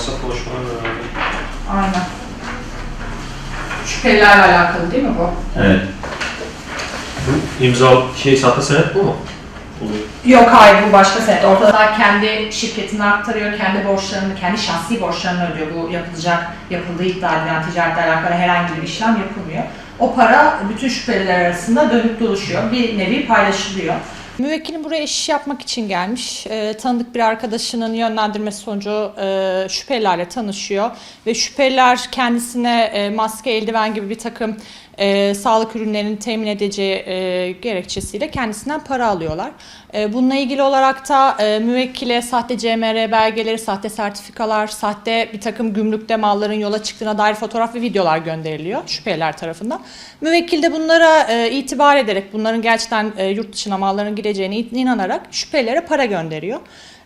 WhatsApp konuşmaları herhalde. Aynen. Şüphelilerle alakalı değil mi bu? Evet. Bu imza şey sahte senet bu mu? Oluyor. Yok hayır bu başka senet. Ortada kendi şirketini aktarıyor, kendi borçlarını, kendi şahsi borçlarını ödüyor. Bu yapılacak, yapıldığı iddia edilen ticaretle alakalı herhangi bir işlem yapılmıyor. O para bütün şüpheliler arasında dönüp dolaşıyor. Bir nevi paylaşılıyor. Müvekkilim buraya iş yapmak için gelmiş. E, tanıdık bir arkadaşının yönlendirmesi sonucu e, şüphelilerle tanışıyor. Ve şüpheliler kendisine e, maske, eldiven gibi bir takım e, sağlık ürünlerini temin edeceği e, gerekçesiyle kendisinden para alıyorlar. E, bununla ilgili olarak da e, müvekkile sahte CMR belgeleri, sahte sertifikalar, sahte bir takım gümrükte malların yola çıktığına dair fotoğraf ve videolar gönderiliyor şüpheliler tarafından. Müvekkil de bunlara e, itibar ederek, bunların gerçekten e, yurt dışına malların gideceğine inanarak şüphelilere para gönderiyor.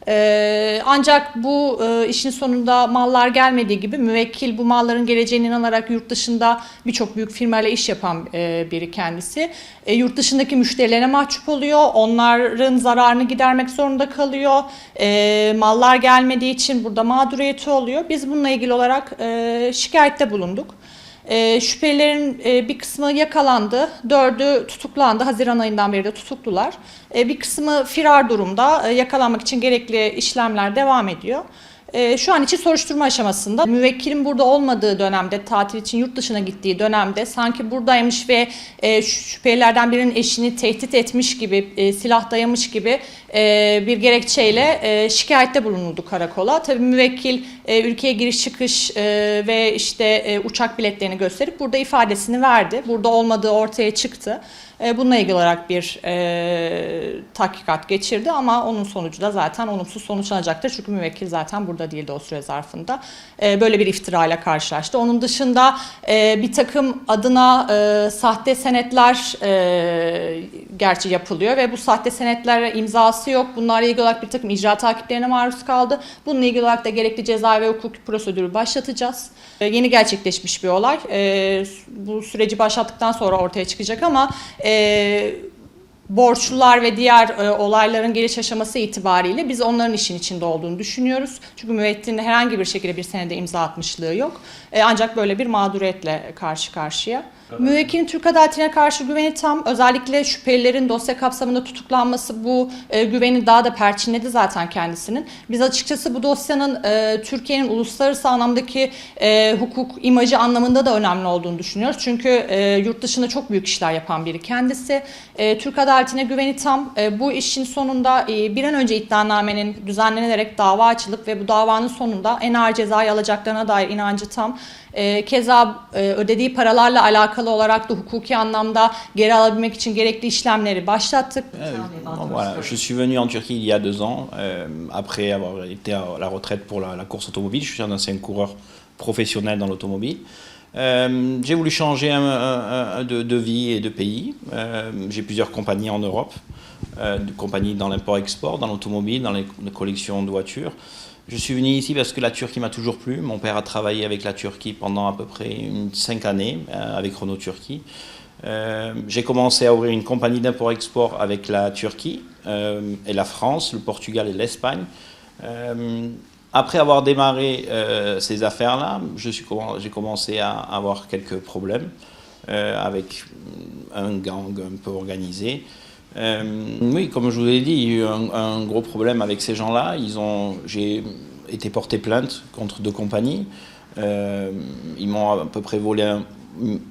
Ee, ancak bu e, işin sonunda mallar gelmediği gibi müvekkil bu malların geleceğine inanarak yurt dışında birçok büyük firmayla iş yapan e, biri kendisi. E, yurt dışındaki müşterilerine mahcup oluyor. Onların zararını gidermek zorunda kalıyor. E, mallar gelmediği için burada mağduriyeti oluyor. Biz bununla ilgili olarak e, şikayette bulunduk. E, şüphelilerin e, bir kısmı yakalandı, dördü tutuklandı. Haziran ayından beri de tutuklular. E, bir kısmı firar durumda, e, yakalanmak için gerekli işlemler devam ediyor. E, şu an için soruşturma aşamasında. Müvekkilin burada olmadığı dönemde, tatil için yurt dışına gittiği dönemde sanki buradaymış ve e, şüphelilerden birinin eşini tehdit etmiş gibi, e, silah dayamış gibi e, bir gerekçeyle e, şikayette bulunuldu karakola. Tabii müvekkil ülkeye giriş çıkış ve işte uçak biletlerini gösterip burada ifadesini verdi. Burada olmadığı ortaya çıktı. E, bununla ilgili olarak bir e, tahkikat geçirdi ama onun sonucu da zaten olumsuz sonuçlanacaktır. Çünkü müvekkil zaten burada değildi o süre zarfında. E, böyle bir iftirayla karşılaştı. Onun dışında e, bir takım adına e, sahte senetler e, gerçi yapılıyor ve bu sahte senetlere imzası yok. Bunlarla ilgili olarak bir takım icra takiplerine maruz kaldı. Bununla ilgili olarak da gerekli ceza ve hukuki prosedürü başlatacağız. E, yeni gerçekleşmiş bir olay. E, bu süreci başlattıktan sonra ortaya çıkacak ama え borçlular ve diğer e, olayların geliş aşaması itibariyle biz onların işin içinde olduğunu düşünüyoruz. Çünkü müvekkilin herhangi bir şekilde bir senede imza atmışlığı yok. E, ancak böyle bir mağduriyetle karşı karşıya. Müvekkilin Türk adaletine karşı güveni tam. Özellikle şüphelilerin dosya kapsamında tutuklanması bu e, güveni daha da perçinledi zaten kendisinin. Biz açıkçası bu dosyanın e, Türkiye'nin uluslararası anlamdaki e, hukuk imajı anlamında da önemli olduğunu düşünüyoruz. Çünkü e, yurt dışında çok büyük işler yapan biri kendisi. E, Türk adaletine güveni tam. E, bu işin sonunda e, bir an önce iddianamenin düzenlenerek dava açılıp ve bu davanın sonunda en ağır cezayı alacaklarına dair inancı tam. E, keza e, ödediği paralarla alakalı olarak da hukuki anlamda geri alabilmek için gerekli işlemleri başlattık. Voilà, je suis venu en Turquie il y a deux ans, euh, après avoir été à la retraite pour la, la course automobile. Je suis un ancien coureur professionnel dans l'automobile. Euh, j'ai voulu changer de, vie et de pays. Euh, j'ai plusieurs compagnies en Europe, euh, compagnies dans l'import-export, dans l'automobile, dans les, collections de voitures. Je suis venu ici parce que la Turquie m'a toujours plu. Mon père a travaillé avec la Turquie pendant à peu près cinq années euh, avec Renault Turquie. Euh, j'ai commencé à ouvrir une compagnie d'import-export avec la Turquie euh, et la France, le Portugal et l'Espagne. Après avoir démarré euh, ces affaires-là, j'ai commencé à avoir quelques problèmes euh, avec un gang un peu organisé. Euh, oui, comme je vous l'ai dit, il y a eu un, gros problème avec ces gens-là. J'ai été porté plainte contre deux compagnies. Ils m'ont à peu près volé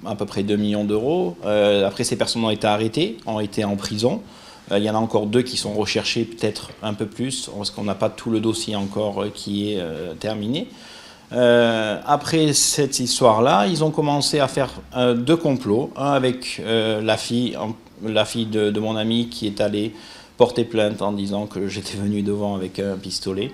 à peu près 2 millions d'euros. Après, ces personnes ont été arrêtées, ont été en prison. Euh, il y en a encore deux qui sont recherchés, peut-être un peu plus, parce qu'on n'a pas tout le dossier encore euh, qui est euh, terminé. Après cette histoire-là, ils ont commencé à faire deux complots. Un avec la fille, la fille de, mon ami qui est allée porter plainte en disant que j'étais venu devant avec un pistolet.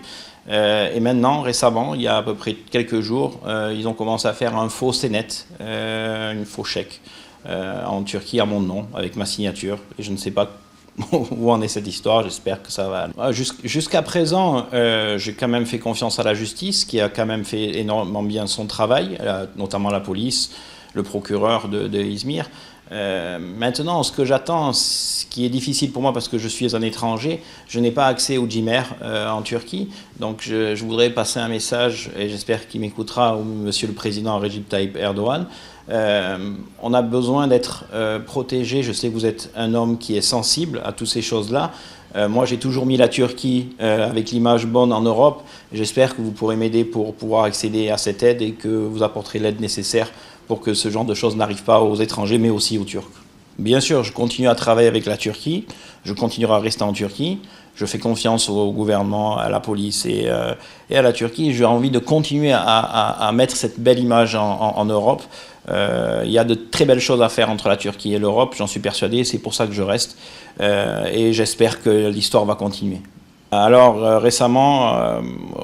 Et maintenant, récemment, il y a à peu près quelques jours, ils ont commencé à faire un faux CNET, un faux chèque en Turquie à mon nom, avec ma signature. Et je ne sais pas où en est cette histoire, j'espère que ça va. Jusqu'à présent, euh, j'ai quand même fait confiance à la justice, qui a quand même fait énormément bien son travail, notamment la police, le procureur de, Izmir. Euh, maintenant, ce que j'attends, ce qui est difficile pour moi parce que je suis un étranger, je n'ai pas accès au GMR euh, en Turquie. Donc je, voudrais passer un message, et j'espère qu'il m'écoutera, Monsieur le Président Recep Tayyip Erdogan. Euh, on a besoin d'être euh, protégé. Je sais que vous êtes un homme qui est sensible à toutes ces choses-là. Euh, moi, j'ai toujours mis la Turquie avec l'image bonne en Europe. J'espère que vous pourrez m'aider pour pouvoir accéder à cette aide et que vous apporterez l'aide nécessaire pour que ce genre de choses n'arrive pas aux étrangers, mais aussi aux Turcs. Bien sûr, je continue à travailler avec la Turquie. Je continuerai à rester en Turquie. Je fais confiance au gouvernement, à la police et, euh, à la Turquie. J'ai envie de continuer à, mettre cette belle image en Europe. Euh, il y a de très belles choses à faire entre la Turquie et l'Europe, j'en suis persuadé. C'est pour ça que je reste. Euh, et j'espère que l'histoire va continuer. Alors euh, récemment, euh,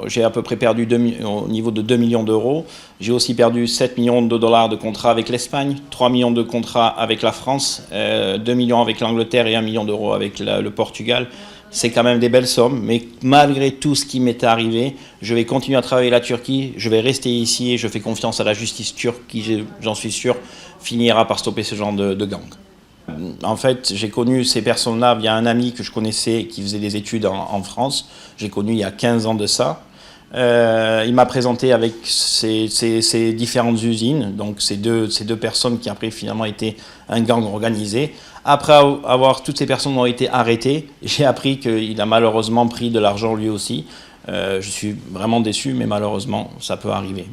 j'ai à peu près perdu au niveau de 2 millions d'euros. J'ai aussi perdu 7 millions de dollars de contrats avec l'Espagne, 3 millions de contrats avec la France, euh, 2 millions avec l'Angleterre et 1 million d'euros avec le Portugal. C'est quand même des belles sommes, mais malgré tout ce qui m'est arrivé, je vais continuer à travailler la Turquie, je vais rester ici et je fais confiance à la justice turque qui, j'en suis sûr, finira par stopper ce genre de, de gang. En fait, j'ai connu ces personnes-là via un ami que je connaissais qui faisait des études en, France. J'ai connu il y a 15 ans de ça. Euh, il m'a présenté avec ces différentes usines, donc ces deux, ces deux personnes qui après finalement étaient un gang organisé. Après avoir toutes ces personnes ont été arrêtées, j'ai appris qu'il a malheureusement pris de l'argent lui aussi. Euh, je suis vraiment déçu, mais malheureusement, ça peut arriver.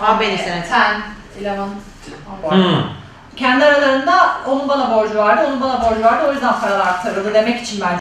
How many sentences? 10, 11. Hmm. Kendi aralarında onun bana borcu vardı, onun bana borcu vardı. O yüzden paralar aktarıldı demek için bence